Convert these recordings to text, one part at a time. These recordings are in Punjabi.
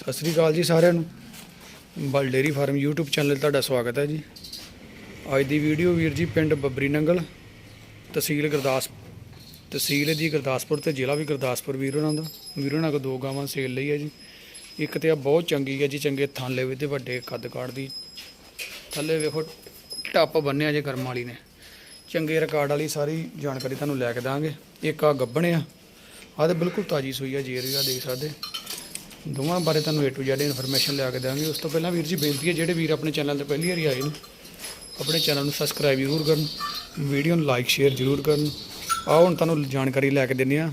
ਸਤਿ ਸ੍ਰੀ ਅਕਾਲ ਜੀ ਸਾਰਿਆਂ ਨੂੰ। ਬਲ ਡੇਰੀ ਫਾਰਮ YouTube ਚੈਨਲ ਤੁਹਾਡਾ ਸਵਾਗਤ ਹੈ ਜੀ। ਅੱਜ ਦੀ ਵੀਡੀਓ ਵੀਰ ਜੀ ਪਿੰਡ ਬੱਬਰੀ ਨੰਗਲ, ਤਹਿਸੀਲ ਗੁਰਦਾਸ ਤਹਿਸੀਲ ਜੀ ਗੁਰਦਾਸਪੁਰ ਤੇ ਜ਼ਿਲ੍ਹਾ ਵੀ ਗੁਰਦਾਸਪੁਰ ਵੀਰ ਉਹਨਾਂ ਦਾ। ਵੀਰ ਉਹਨਾਂ ਕੋਲ ਦੋ ਗਾਵਾਂ ਸੇਲ ਲਈ ਹੈ ਜੀ। ਇੱਕ ਤੇ ਆ ਬਹੁਤ ਚੰਗੀ ਹੈ ਜੀ, ਚੰਗੇ ਥਾਲੇ ਵੀ ਤੇ ਵੱਡੇ ਕੱਦ ਕਾੜ ਦੀ। ਥੱਲੇ ਵੇਖੋ, ਟੱਪ ਬੰਨਿਆ ਜੇ ਕਰਮ ਵਾਲੀ ਨੇ। ਚੰਗੇ ਰਿਕਾਰਡ ਵਾਲੀ ਸਾਰੀ ਜਾਣਕਾਰੀ ਤੁਹਾਨੂੰ ਲੈ ਕੇ ਦਾਂਗੇ। ਇੱਕ ਆ ਗੱਬਣ ਆ। ਆਹ ਤੇ ਬਿਲਕੁਲ ਤਾਜੀ ਸੂਈ ਆ ਜੇਰ ਵੀ ਆ ਦੇਖ ਸਕਦੇ। ਦੋਵਾਂ ਬਾਰੇ ਤੁਹਾਨੂੰ A to Z ਇਨਫੋਰਮੇਸ਼ਨ ਲਿਆ ਕੇ ਦੇਵਾਂਗੇ। ਉਸ ਤੋਂ ਪਹਿਲਾਂ ਵੀਰ ਜੀ ਬੇਨਤੀ ਹੈ ਜਿਹੜੇ ਵੀਰ ਆਪਣੇ ਚੈਨਲ ਤੇ ਪਹਿਲੀ ਵਾਰੀ ਆਏ ਨੇ ਆਪਣੇ ਚੈਨਲ ਨੂੰ ਸਬਸਕ੍ਰਾਈਬ ਜ਼ਰੂਰ ਕਰਨ ਵੀਡੀਓ ਨੂੰ ਲਾਈਕ ਸ਼ੇਅਰ ਜ਼ਰੂਰ ਕਰਨ। ਆਓ ਹੁਣ ਤੁਹਾਨੂੰ ਜਾਣਕਾਰੀ ਲੈ ਕੇ ਦਿੰਦੇ ਆ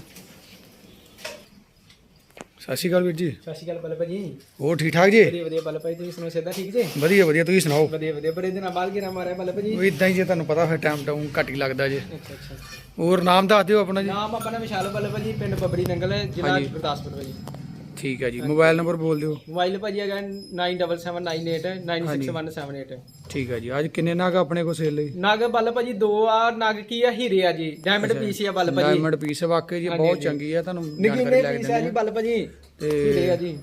ਸਤਿ ਸ਼੍ਰੀ ਅਕਾਲ ਵੀਰ ਜੀ। ਸਤਿ ਸ਼੍ਰੀ ਅਕਾਲ ਬੱਲੇ ਭਾਜੀ ਹੋਰ ਠੀਕ ਠਾਕ ਜੀ? ਵਧੀਆ ਵਧੀਆ ਬੱਲੇ ਭਾਜੀ ਤੁਸੀਂ ਸੁਣੋ ਸਿੱਧਾ ਠੀਕ ਜੇ? ਵਧੀਆ ਵਧੀਆ ਤੁਸੀਂ ਸੁਣਾਓ? ਵਧੀਆ ਵਧੀਆ ਬੜੇ ਦਿਨਾਂ ਬਾਅਦ ਗਿਰਾ ਮਾਰਿਆ ਬੱਲੇ ਭਾਜੀ ਉਹ ਇਦਾਂ ਹੀ ਜੇ ਤੁਹਾਨੂੰ ਪਤਾ ਫਿਰ ਟਾਈਮ ਟਾਊਨ ਘੱਟ ਹੀ ਲੱਗਦਾ ਜੇ। ਅੱਛਾ ਅੱਛਾ ਹੋਰ ਨਾਮ ਦੱਸ ਦਿਓ ਆਪਣਾ ਜੀ। ਨਾਮ ਆਪਣਾ ਵਿਸ਼ਾਲ ਬੱਲੇ ਭਾਜੀ ਪਿੰਡ ਬੱਬਰੀ ਨੰਗਲ ਜ਼ਿਲ੍ਹਾ। ਗੁਰਦਾਸਪੁਰ ਭਾਜੀ ਠੀਕ ਹੈ ਜੀ ਮੋਬਾਈਲ ਨੰਬਰ ਬੋਲ ਦਿਓ। ਮੋਬਾਈਲ ਭਾਜੀ ਹੈਗਾ 9779896178 ਠੀਕ ਹੈ ਜੀ ਅੱਜ ਕਿੰਨੇ ਨਾਗ ਆਪਣੇ ਕੋਲ ਸੇਲ ਲਈ? ਨਾਗ ਬੱਲੇ ਭਾਜੀ ਦੋ ਆ ਨਾਗ ਕੀ ਆ ਹੀਰੇ ਆ ਜੀ ਡਾਇਮੰਡ ਪੀਸ ਆ ਬੱਲੇ ਭਾਜੀ। ਡਾਇਮੰਡ ਪੀਸ ਵਾਕਈ ਜੀ ਬਹੁਤ ਚੰਗੀ ਹੈ ਤੁਹਾਨੂੰ ਨਿੱਕੀ ਲੈ ਕੇ ਪੀਸ ਆ ਜੀ ਬੱਲੇ ਭਾਜੀ ਤੇ ਹੀਰੇ ਆ ਜੀ।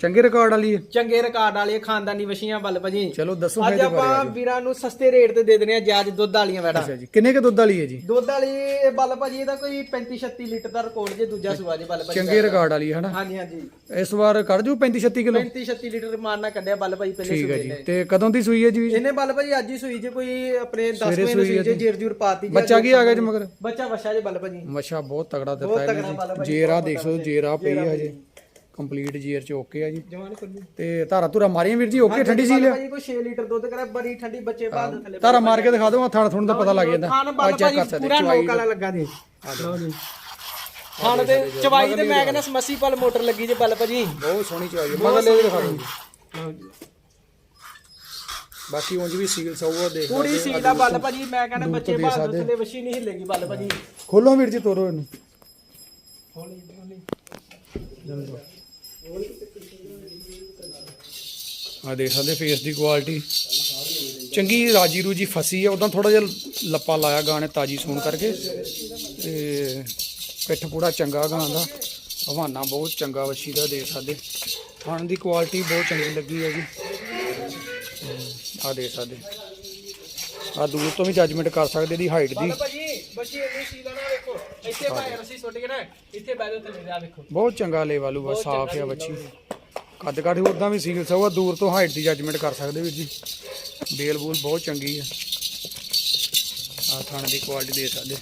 ਚੰਗੇ ਰਿਕਾਰਡ ਵਾਲੀ ਹੈ। ਚੰਗੇ ਰਿਕਾਰਡ ਵਾਲੇ ਖਾਨਦਾਨੀ ਵਸ਼ੀਆਂ ਬੱਲੇ ਭਾਜੀ। ਚਲੋ ਦੱਸੋ ਅੱਜ ਬਾਰੇ ਆਪਾਂ ਵੀਰਾਂ ਨੂੰ ਸਸਤੇ ਰੇਟ ਤੇ ਦੇ ਦੇਣੇ ਆ ਜਾਜ ਦੁੱਧ ਵਾਲੀਆਂ ਵੈੜਾ। ਅੱਛਾ ਜੀ ਕਿੰਨੇ ਕ ਦੁੱਧ ਵਾਲੀ ਹੈ ਜੀ? ਦੁੱਧ ਵਾਲੀ ਬੱਲ ਭਾਜੀ ਇਹਦਾ ਕੋਈ 35 36 ਲੀਟਰ ਦਾ ਰਿਕਾਰਡ ਜੇ ਦੂਜਾ ਸੂਆ ਜੇ ਬੱਲ ਭਾਜੀ ਚੰਗੇ ਰਿਕਾਰਡ ਵਾਲੀ ਹੈ ਹਨਾ? ਹਾਂਜੀ ਹਾਂਜੀ। ਇਸ ਵਾਰ ਕੱਢ ਜੂ 35 36 ਕਿਲੋ? 35 36 ਲੀਟਰ ਮਾਰਨਾ ਕੱਢਿਆ ਬੱਲ ਭਾਜੀ ਪਹਿਲੇ ਠੀਕ ਹੈ ਸੂਏ ਜੀ। ਨੇ। ਤੇ ਕਦੋਂ ਦੀ ਸੂਈ ਹੈ ਜੀ? ਇਹਨੇ ਬੱਲ ਭਾਜੀ ਅੱਜ ਹੀ ਸੂਈ ਜੇ ਕੋਈ ਆਪਣੇ 10 ਸਵੇਰੇ ਸੂਈ ਜੇ ਜੇਰ ਜੂਰ ਪਾਤੀ ਜੀ ਬੱਚਾ ਕੀ ਆ ਗਿਆ ਜੀ ਮਗਰ? ਬੱਚਾ ਵਛਾ ਜੇ ਬੱਲ ਭਾਜੀ। ਮੱਛਾ ਬਹੁਤ ਤਗੜਾ ਦਿੱਤਾ ਬਹੁਤ ਬੱਲ ਭਾਜੀ ਜੇਰਾ ਦੇਖ ਜੇਰਾ ਪਈ ਹੈ ਜੀ ਕੰਪਲੀਟ ਜੇਰ ਚ ਓਕੇ ਆ ਜੀ। ਜਵਾਨ ਖੁੱਲੀ ਤੇ ਧਾਰਾ ਧੁਰਾ ਮਾਰੀਆਂ ਵੀਰ ਜੀ ਓਕੇ ਠੰਡੀ ਸੀ ਲਿਆ ਭਾਜੀ ਕੋਈ 6 ਲੀਟਰ ਦੁੱਧ ਕਰਾ ਬੜੀ ਠੰਡੀ ਬੱਚੇ ਬਾਅਦ ਥੱਲੇ ਧਾਰਾ ਮਾਰ ਕੇ ਦਿਖਾ ਦਿਓ ਥਾਣ ਥੁਣ ਦਾ ਪਤਾ ਲੱਗ ਜਾਂਦਾ। ਚੈੱਕ ਕਰ ਭਾਜੀ ਸਕਦੇ ਪੂਰਾ ਵਾਲਾ ਲੱਗਾ ਜੀ। ਲਓ ਜੀ। ਖਾਨ ਤੇ ਚਵਾਈ ਤੇ ਮੈਂ ਕਹਿੰਦਾ ਸਮੱਸੀ ਪਲ ਮੋਟਰ ਲੱਗੀ ਜੇ ਬੱਲ ਭਾਜੀ। ਬਹੁਤ ਸੋਹਣੀ ਚਵਾਈ ਹੈ ਮਗਰ ਲੈ ਕੇ ਦਿਖਾ ਦਿਓ ਲਓ ਜੀ। ਬਾਕੀ ਉਂਝ ਵੀ ਸੀਲ ਸੌਵਾ ਦੇਖ ਪੂਰੀ ਸੀਲ ਦਾ ਬੱਲ ਭਾਜੀ ਮੈਂ ਕਹਿੰਦਾ ਬੱਚੇ ਬਾਹਰ ਦੇ ਥੱਲੇ ਵਸ਼ੀ ਨਹੀਂ ਹਿੱਲੇਗੀ ਬੱਲ ਭਾਜੀ। ਖੋਲੋ ਵੀਰ ਜੀ ਤੋਰੋ ਇਹਨੂੰ। ਹੌਲੀ ਹੌਲੀ। ਆ ਦੇਖ ਸਕਦੇ ਫੇਸ ਦੀ ਕੁਆਲਿਟੀ ਚੰਗੀ ਰਾਜੀ ਰੂਜੀ ਫਸੀ ਹੈ ਉਦਾਂ ਥੋੜਾ ਜਿਹਾ ਲੱਪਾ ਲਾਇਆ ਗਾਣੇ ਤਾਜੀ ਸੂਣ ਕਰਕੇ। ਤੇ ਪਿੱਠ ਪੂਰਾ ਚੰਗਾ ਗਾਂ ਦਾ। ਹਵਾਨਾ ਬਹੁਤ ਚੰਗਾ ਵਛੀ ਦਾ ਦੇਖ ਸਕਦੇ। ਖਾਣ ਦੀ ਕੁਆਲਿਟੀ ਬਹੁਤ ਚੰਗੀ ਲੱਗੀ ਹੈ ਜੀ ਆ ਦੇਖ ਸਕਦੇ। ਆ ਦੂਰ ਤੋਂ ਵੀ ਜੱਜਮੈਂਟ ਕਰ ਸਕਦੇ ਦੀ ਹਾਈਟ ਦੀ। ਬੱਲ ਬੱਚੀ ਇੰਨੀ ਸੀਲ ਆ ਵੇਖੋ। ਇੱਥੇ ਭਾਵੇਂ ਰਸੀ ਸੁੱਟ ਕੇ ਨਾ ਇੱਥੇ ਬੈਠੋ ਥੱਲੇ ਆ ਵੇਖੋ ਬਹੁਤ ਚੰਗਾ ਲੈ ਵਾਲੂ ਬਸ ਸਾਫ਼ ਆ ਬੱਚੀ। ਕੱਦ ਕਾਠ ਉਦਾਂ ਵੀ ਸਿੰਗਲ ਸੌ ਦੂਰ ਤੋਂ ਹਾਈਟ ਦੀ ਜੱਜਮੈਂਟ ਕਰ ਸਕਦੇ ਵੀਰ ਜੀ। ਬੇਲ ਬੂਲ ਬਹੁਤ ਚੰਗੀ ਆ। ਆ ਥਣ ਦੀ ਕੁਆਲਿਟੀ ਦੇ ਸਕਦੇ।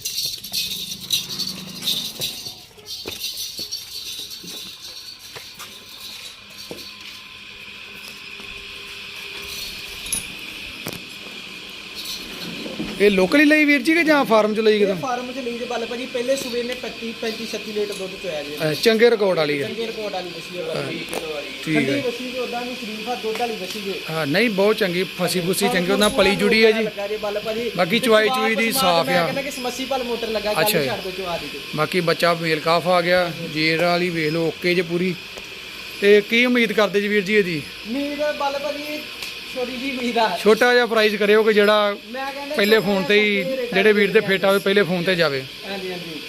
ਇਹ ਲੋਕਲੀ ਲਈ ਵੀਰ ਜੀ ਕਿ ਜਾਂ ਫਾਰਮ ਚ ਲਈ ਇਹ ਕਿਦਾਂ ਫਾਰਮ 'ਚ ਲਈ ਜੇ ਬੱਲ ਭਾਜੀ ਪਹਿਲੇ ਸੂਬੇ ਨੇ 35 35 36 ਲੀਟਰ ਦੁੱਧ ਚੋਇਆ ਜੀ। ਚੰਗੇ ਰਿਕਾਰਡ ਵਾਲੀ ਹੈ। ਚੰਗੇ ਰਿਕਾਰਡ ਵਾਲੀ ਵਸੀ ਹੈ ਬੱਲ ਠੀਕ ਠੰਡੀ ਹੈ। ਵਸੀ ਤੇ ਉਦਾਂ ਵੀ ਸ਼ਰੀਫ ਆ ਦੁੱਧ ਵਾਲੀ ਵਸੀ ਜੇ। ਹਾਂ ਨਹੀਂ ਬਹੁਤ ਚੰਗੀ ਫਸੀ ਫੁਸੀ ਚੰਗੀ ਉਹਨਾਂ ਪਲੀ ਜੁੜੀ ਹੈ ਜੀ। ਲੱਗਾ ਜੇ ਬੱਲ ਭਾਜੀ। ਬਾਕੀ ਚੁਆਈ ਚੁਈ ਦੀ ਸਾਫ਼ ਮੈਂ ਆ। ਕਹਿੰਦਾ ਕਿ ਸਮੱਸੀ ਪਲ ਮੋਟਰ ਲੱਗਾ ਅੱਛਾ ਕੱਲ ਜੀ। ਛੱਡ ਦੋ ਚਵਾ ਦੀ ਤੇ। ਬਾਕੀ ਬੱਚਾ ਮੇਲ ਕਾਫ ਆ ਗਿਆ ਜੇਰ ਵਾਲੀ ਵੇਖ ਲਓ ਓਕੇ ਜੇ ਪੂਰੀ। ਤੇ ਕੀ ਉਮੀਦ ਕਰਦੇ ਜੀ ਵੀਰ ਜੀ ਇਹਦੀ? ਮੀਰ ਬੱਲ ਭਾਜੀ ਛੋਟੀ ਜੀ ਉਮੀਦ ਆ। ਛੋਟਾ ਜਿਹਾ ਪ੍ਰਾਈਜ਼ ਕਰਿਓ ਕਿ ਜਿਹੜਾ ਪਹਿਲੇ ਫੋਨ ਤੇ ਹੀ ਜਿਹੜੇ ਵੀਰ ਦੇ ਫਿੱਟ ਆਵੇ ਪਹਿਲੇ ਫੋਨ ਤੇ ਜਾਵੇ। ਹਾਂਜੀ ਹਾਂਜੀ।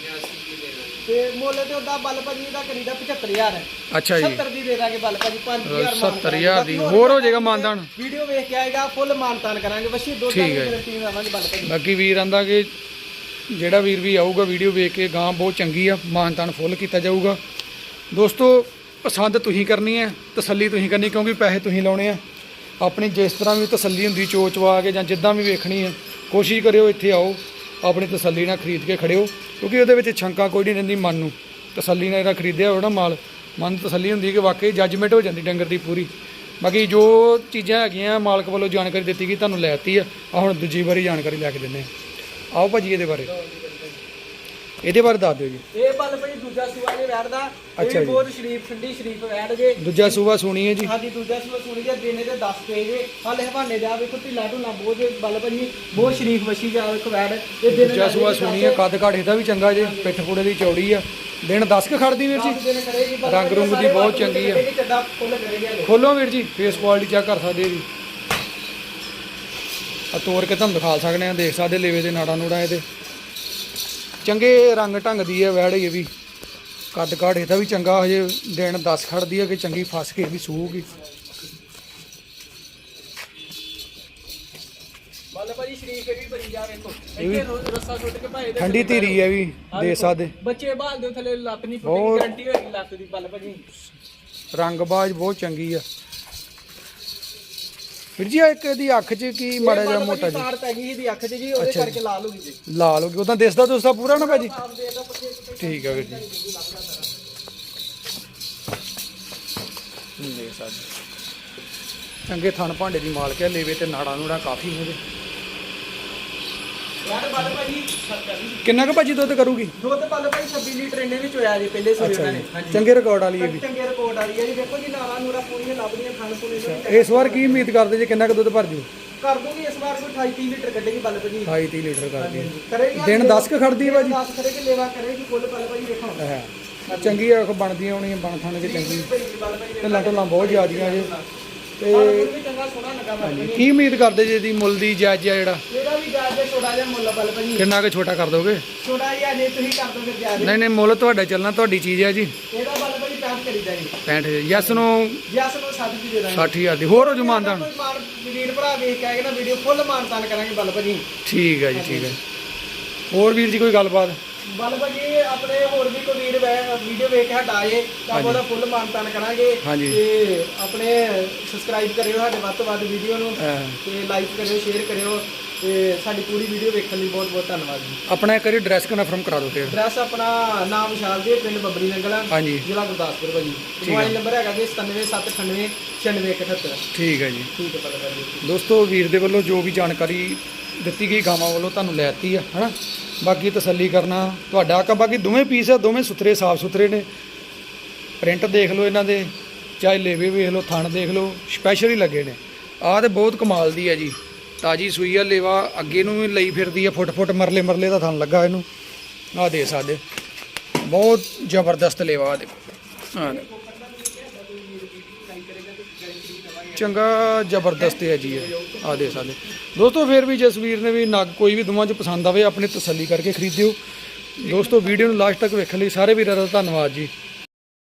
ਤੇ ਮੁੱਲ ਤੇ ਉਹਦਾ ਬੱਲ ਭਾਜੀ ਦਾ ਕਰੀਦਾ 75000 ਅੱਛਾ ਜੀ। 70 ਦੀ ਦੇ ਦਾਂਗੇ ਬੱਲ ਭਾਜੀ 5000 70000 ਦੀ। ਹੋਰ ਹੋ ਜਾਏਗਾ ਮਾਨਦਾਨ ਵੀਡੀਓ ਵੇਖ ਕੇ ਆਏਗਾ ਫੁੱਲ ਮਾਨਤਾਨ ਕਰਾਂਗੇ। ਵਸ਼ੀ ਦੋ ਠੀਕ ਹੈ। ਗਰੰਟੀ ਦੇਵਾਂਗੇ ਬੱਲ ਭਾਜੀ। ਬਾਕੀ ਵੀਰ ਆਂਦਾ ਕਿ ਜਿਹੜਾ ਵੀਰ ਵੀ ਆਊਗਾ ਵੀਡੀਓ ਵੇਖ ਕੇ ਗਾਂ ਬਹੁਤ ਚੰਗੀ ਆ ਮਾਨਤਾਨ ਫੁੱਲ ਕੀਤਾ ਜਾਊਗਾ। ਦੋਸਤੋ ਪਸੰਦ ਤੁਸੀਂ ਕਰਨੀ ਹੈ ਤਸੱਲੀ ਤੁਸੀਂ ਕਰਨੀ ਕਿਉਂਕਿ ਪੈਸੇ ਤੁਸੀਂ ਲਾਉਣੇ ਆ। ਆਪਣੀ ਜਿਸ ਤਰ੍ਹਾਂ ਵੀ ਤਸੱਲੀ ਹੁੰਦੀ ਚੋਚਵਾ ਕੇ ਜਾਂ ਜਿੱਦਾਂ ਵੀ ਵੇਖਣੀ ਹੈ ਕੋਸ਼ਿਸ਼ ਕਰਿਓ ਇੱਥੇ ਆਓ, ਆਪਣੀ ਤਸੱਲੀ ਨਾਲ ਖਰੀਦ ਕੇ ਖੜਿਓ, ਕਿਉਂਕਿ ਉਹਦੇ ਵਿੱਚ ਸ਼ੰਕਾ ਕੋਈ ਨਹੀਂ ਰਹਿੰਦੀ ਮਨ ਨੂੰ। ਤਸੱਲੀ ਨਾਲ ਇਹਦਾ ਖਰੀਦਿਆ ਹੋਵੇ ਨਾ ਮਾਲ, ਮਨ ਤਸੱਲੀ ਹੁੰਦੀ ਕਿ ਵਾਕਈ ਜੱਜਮੈਂਟ ਹੋ ਜਾਂਦੀ ਡੰਗਰ ਦੀ ਪੂਰੀ। ਬਾਕੀ ਜੋ ਚੀਜ਼ਾਂ ਹੈਗੀਆਂ, ਮਾਲਕ ਵੱਲੋਂ ਜਾਣਕਾਰੀ ਦਿੱਤੀ ਗਈ, ਤੁਹਾਨੂੰ ਲੈਤੀ ਆ। ਹੁਣ ਦੂਜੀ ਵਾਰੀ ਜਾਣਕਾਰੀ ਲੈ ਕੇ ਦਿੰਦੇ ਆ। ਆਓ ਭਾਜੀ ਇਹਦੇ ਬਾਰੇ। ਇਹਦੇ ਬਾਰੇ ਦੱਸ ਦਿਓ ਜੀ। ਇਹ ਬੱਲ ਭਾਜੀ ਦੂਜਾ ਸੂਆ ਜੇ ਵੈੜ ਦਾ ਇਹ ਅੱਛਾ ਵੀ ਜੀ। ਬਹੁਤ ਸ਼ਰੀਫ ਠੰਡੀ ਸ਼ਰੀਫ ਵੈੜ ਜੇ। ਦੂਜਾ ਸੂਬਾ ਸੁਣੀ ਹੈ ਜੀ। ਹਾਂਜੀ ਦੂਜਾ ਸੂਆ ਸੁਣੀ ਜੇ ਦਿਨੇ ਦੇ 10 ਪੇ ਜੇ। ਹਾਲੇ ਹਵਾਨੇ ਜਾ ਵੇਖੋ ਢਿੱਲਾ ਢੁੱਲਾ ਬਹੁਤ ਜੇ ਬੱਲ ਭਾਜੀ ਬਹੁਤ ਸ਼ਰੀਫ ਵਸ਼ੀ ਜਾ ਵੇਖੋ ਵੈੜ। ਇਹ ਦਿਨ ਦੂਜਾ ਸੂਬਾ ਸੁਣੀ ਹੈ ਕੱਦ ਕਾਠ ਇਹਦਾ ਵੀ ਚੰਗਾ ਜੇ ਪਿੱਠ ਪੂੜੇ ਦੀ ਚੌੜੀ ਆ। ਦਿਨ 10 ਕ ਖੜਦੀ ਵੀਰ ਜੀ। ਰੰਗ ਰੁੰਗ ਦੀ ਬਹੁਤ ਚੰਗੀ ਆ। ਇਹ ਚੱਡਾ ਫੁੱਲ ਕਰੇਗੀ ਹਾਲੇ। ਖੋਲੋ ਵੀਰ ਜੀ ਫੇਸ ਕੁਆਲਿਟੀ ਚੈੱਕ ਕਰ ਸਕਦੇ ਜੀ। ਆ ਤੋੜ ਕੇ ਤੁਹਾਨੂੰ ਦਿਖਾ ਸਕਦੇ ਆ ਦੇਖ ਸਕਦੇ ਲੇਵੇ ਦੇ ਨਾੜਾ ਨੂੜਾ ਇਹਦੇ। ਚੰਗੇ ਰੰਗ ਢੰਗ ਦੀ ਹੈ ਵੈੜ ਇਹ ਵੀ। ਕੱਦ ਕਾਠ ਇਹਦਾ ਵੀ ਚੰਗਾ ਹਜੇ ਦਿਨ 10 ਖੜਦੀ ਹੈ ਕਿ ਚੰਗੀ ਫਸ ਕੇ ਵੀ ਸੂਗੀ ਬੱਲ ਭਾਜੀ ਸ਼ਰੀਫ ਇਹ ਵੀ ਬਣੀ ਜਾ ਵੇਖੋ। ਇਹ ਵੀ- ਇੱਥੇ ਰੋ- ਰੱਸਾ ਸੁੱਟ ਕੇ ਭਾਈ ਇਹਦੇ ਠੰਡੀ ਧੀਰੀ ਹੈ ਵੀ ਦੇ ਸਕਦੇ ਬੱਚੇ ਬਾਲ ਦੇ ਥੱਲੇ ਲੱਤ ਨਹੀਂ ਟੁੱਟੇਗੀ ਗਾਰੰਟੀ ਹੋਏਗੀ ਲੱਤ ਦੀ ਬੱਲ ਭਾਜੀ। ਰੰਗਬਾਜ਼ ਬਹੁਤ ਚੰਗੀ ਆ। ਵੀਰ ਜੀ ਆਹ ਇੱਕ ਇਹਦੀ ਅੱਖ 'ਚ ਕੀ ਮਾੜਾ ਜਿਹਾ ਮੋਟਾ ਜਿਹਾ ਤਾਰ ਪੈ ਗਈ ਇਹਦੀ ਅੱਖ 'ਚ ਜੀ ਉਹਦੇ ਅੱਛਾ ਜੀ। ਕਰਕੇ ਲਾਲ ਹੋ ਗਈ ਜੀ। ਲਾਲ ਹੋ ਗਈ। ਉਦਾਂ ਦਿਸਦਾ ਦੋਸਤਾ ਪੂਰਾ ਨਾ ਭਾਜੀ? ਆਪ ਦੇ ਦੋ ਪੱਕੇ ਠੀਕ ਆ ਵੀਰ ਜੀ। ਲੈ ਸਕਦੇ। ਚੰਗੇ ਥਣ ਭਾਂਡੇ ਦੀ ਮਾਲਕ ਹੈ ਲੇਵੇ ਤੇ ਨਾੜਾ ਨੂੜਾ ਕਾਫੀ ਇਹਦੇ। ਯਾਰ ਬੱਲ ਭਾਜੀ ਸੱਤ ਕਿੰਨਾ ਕੁ ਭਾਜੀ ਦੁੱਧ ਕਰੂਗੀ? ਦੁੱਧ ਬੱਲ ਭਾਜੀ 26 ਲੀਟਰ ਇਹਨੇ ਵਿੱਚ ਹੋਇਆ ਜੀ ਪਹਿਲੇ ਸੂਏ ਅੱਛਾ ਉਹਨਾਂ ਜੀ। ਨੇ। ਹਾਂਜੀ। ਚੰਗੇ ਰਿਕਾਰਡ ਵਾਲੀ ਇਹ ਵੀ ਚੰਗੇ ਰਿਪੋਰਟ ਆ ਰਹੀ ਹੈ ਜੀ। ਦੇਖੋ ਜੀ ਨਾਲਾ ਨੂਰਾ ਪੂਰੀਆਂ ਲੱਭਦੀਆਂ ਖਾਣ ਪੂਰੇ ਤੋਂ ਇਸ ਵਾਰ ਕੀ ਉਮੀਦ ਕਰਦੇ ਜੇ? ਕਿੰਨਾ ਕੁ ਦੁੱਧ ਭਰ ਜੂ? ਕਰ ਦੂੰਗੀ ਇਸ ਵਾਰ ਕੋਈ 28 30 ਲੀਟਰ ਕੱਢੇਗੀ ਬੱਲ ਭਾਜੀ 28 30 ਲੀਟਰ ਕਰਦੀ ਕਰੇਗੀ ਦਿਨ 10 ਕੁ ਖੜਦੀ ਹੈ ਭਾਜੀ। 10 ਕਰੇਗੀ ਲੇਵਾ ਕਰੇਗੀ ਫੁੱਲ ਬੱਲ ਭਾਜੀ ਦੇਖੋ। ਹੈ। ਚੰਗੀ ਆ ਬਣਦੀਆਂ ਹੋਣੀਆਂ ਬਣ ਥਣ ਕੇ ਚੰਗੀ ਬੱਲ ਭਾਜੀ ਢੁੱਲਾਂ ਬਹੁਤ ਜ਼ਿਆਦੀਆਂ ਜੇ। ਤੇ ਤੇ ਵੀ ਚੰਗਾ ਸੋਹਣਾ ਲੱਗਾ ਬੱਲ ਭਾਜੀ ਕੀ ਉਮੀਦ ਕਰਦੇ ਜੇ ਦੀ ਮੁੱਲ ਦੀ ਜਾਇਜ਼ ਜਿਹਾ ਜਿਹੜਾ? ਇਹਦਾ ਵੀ ਜਾਇਜ਼ ਹੈ ਛੋਟਾ ਜਿਹਾ ਮੁੱਲ ਬੱਲ ਭਾਜੀ। ਕਿੰਨਾ ਕੁ ਛੋਟਾ ਕਰ ਦੋਗੇ? ਛੋਟਾ ਜਿਹਾ ਜੇ ਤੁਸੀਂ ਕਰ ਦੋਗੇ ਜਾਇਜ਼ ਨਹੀਂ ਨਹੀਂ ਮੁੱਲ ਤੁਹਾਡਾ ਚੱਲਣਾ ਤੁਹਾਡੀ ਚੀਜ਼ ਹੈ ਜੀ। ਇਹਦਾ ਬੱਲ ਭਾਜੀ ਪੈਂਟ ਕਰੀਦਾ ਜੀ। 65 ਯੈਸ ਨੂੰ। ਜਸ ਨੂੰ 60 ਦੀ ਦੇ ਦਾਂਗੇ। 60000 ਦੀ। ਹੋਰ ਹੋ ਜੂ ਮਾਨਦਾਨ? ਕੋਈ ਮਾਨ ਵੀਰ ਭਰਾ ਵੇਖ ਕੇ ਆਏਗਾ ਨਾ ਵੀਡੀਓ ਫੁੱਲ ਮਾਨਤਾਨ ਕਰਾਂਗੇ ਬੱਲ ਭਾਜੀ। ਠੀਕ ਹੈ ਜੀ ਠੀਕ ਹੈ ਹੋਰ ਵੀਰ ਜੀ ਕੋਈ ਗੱਲਬਾਤ? ਬੱਲ ਭਾਜੀ ਆਪਣੇ ਹੋਰ ਵੀ ਕੋਈ ਵੀਰ ਵੀਡੀਓ ਵੇਖ ਕੇ ਸਾਡਾ ਆਏ ਤਾਂ ਆਪਾਂ ਉਹਦਾ ਫੁੱਲ ਮਾਨਤਾਨ ਕਰਾਂਗੇ। ਹਾਂਜੀ। ਤੇ ਆਪਣੇ ਸਬਸਕ੍ਰਾਈਬ ਕਰਿਓ ਸਾਡੇ ਵੱਧ ਤੋਂ ਵੱਧ ਵੀਡੀਓ ਨੂੰ ਅਹ, ਤੇ ਲਾਈਕ ਕਰਿਓ ਸ਼ੇਅਰ ਕਰਿਓ ਤੇ ਸਾਡੀ ਪੂਰੀ ਵੀਡੀਓ ਵੇਖਣ ਲਈ ਬਹੁਤ ਬਹੁਤ ਧੰਨਵਾਦ ਜੀ। ਆਪਣਾ ਇੱਕ ਵਾਰੀ ਐਡਰੈਸ ਕਨਫਰਮ ਕਰਾ ਦਿਓ ਫਿਰ। ਐਡਰੈਸ ਆਪਣਾ ਨਾਮ ਵਿਸ਼ਾਲ ਜੀ ਪਿੰਡ ਬੱਬਰੀ ਨੰਗਲਾ ਹਾਂਜੀ। ਜ਼ਿਲ੍ਹਾ ਗੁਰਦਾਸਪੁਰ ਭਾਜੀ। ਹੈ। ਮੋਬਾਈਲ ਨੰਬਰ ਹੈਗਾ ਜੀ 9798 9671 ਠੀਕ ਹੈ ਜੀ। ਠੀਕ ਹੈ ਬੱਲ ਭਾਜੀ ਦੋਸਤੋ ਵੀਰ ਦੇ ਵੱਲੋਂ ਜੋ ਵੀ ਜਾਣਕਾਰੀ ਦਿੱਤੀ ਗਈ ਗਾਵਾਂ ਵੱਲੋਂ ਤੁਹਾਨੂੰ ਲੈਤੀ ਆ ਹਨਾ? ਬਾਕੀ ਤਸੱਲੀ ਕਰਨਾ, ਤੁਹਾਡਾ ਹੱਕ ਬਾਕੀ ਦੋਵੇਂ ਪੀਸ ਆ, ਦੋਵੇਂ ਸੁਥਰੇ, ਸਾਫ਼ ਸੁਥਰੇ ਨੇ। ਪ੍ਰਿੰਟ ਦੇਖ ਲਓ ਇਹਨਾਂ ਦੇ, ਚਾਹੇ ਲੇਵੇ ਵੇਖ ਲਓ, ਥਣ ਦੇਖ ਲਓ ਸਪੈਸ਼ਲ ਹੀ ਲੱਗੇ ਨੇ। ਆਹ ਤੇ ਬਹੁਤ ਕਮਾਲ ਦੀ ਹੈ ਜੀ। ਤਾਜੀ ਸੂਈ ਆ, ਲੇਵਾ ਅੱਗੇ ਨੂੰ ਵੀ ਲਈ ਫਿਰਦੀ ਆ ਫੁੱਟ ਫੁੱਟ ਮਰਲੇ ਮਰਲੇ ਦਾ ਥਣ ਲੱਗਾ ਇਹਨੂੰ। ਆਹ ਦੇ ਸਕਦੇ ਬਹੁਤ ਜ਼ਬਰਦਸਤ ਲੇਵਾ ਆ ਦੇਖੋ। ਆਹ ਚੰਗਾ ਜ਼ਬਰਦਸਤ ਹੈ ਜੀ ਇਹ ਆ ਦੇ ਸਕਦੇ ਦੋਸਤੋ, ਫਿਰ ਵੀ ਜਸਵੀਰ ਨੇ ਵੀ ਨਗ ਕੋਈ ਵੀ ਦੋਵਾਂ ਚ ਪਸੰਦ ਆਵੇ, ਆਪਣੀ ਤਸੱਲੀ ਕਰਕੇ ਖਰੀਦਿਓ। ਦੋਸਤੋ, ਵੀਡੀਓ ਨੂੰ ਲਾਸਟ ਤੱਕ ਵੇਖਣ ਲਈ ਸਾਰੇ ਵੀਰਾਂ ਦਾ ਧੰਨਵਾਦ ਜੀ।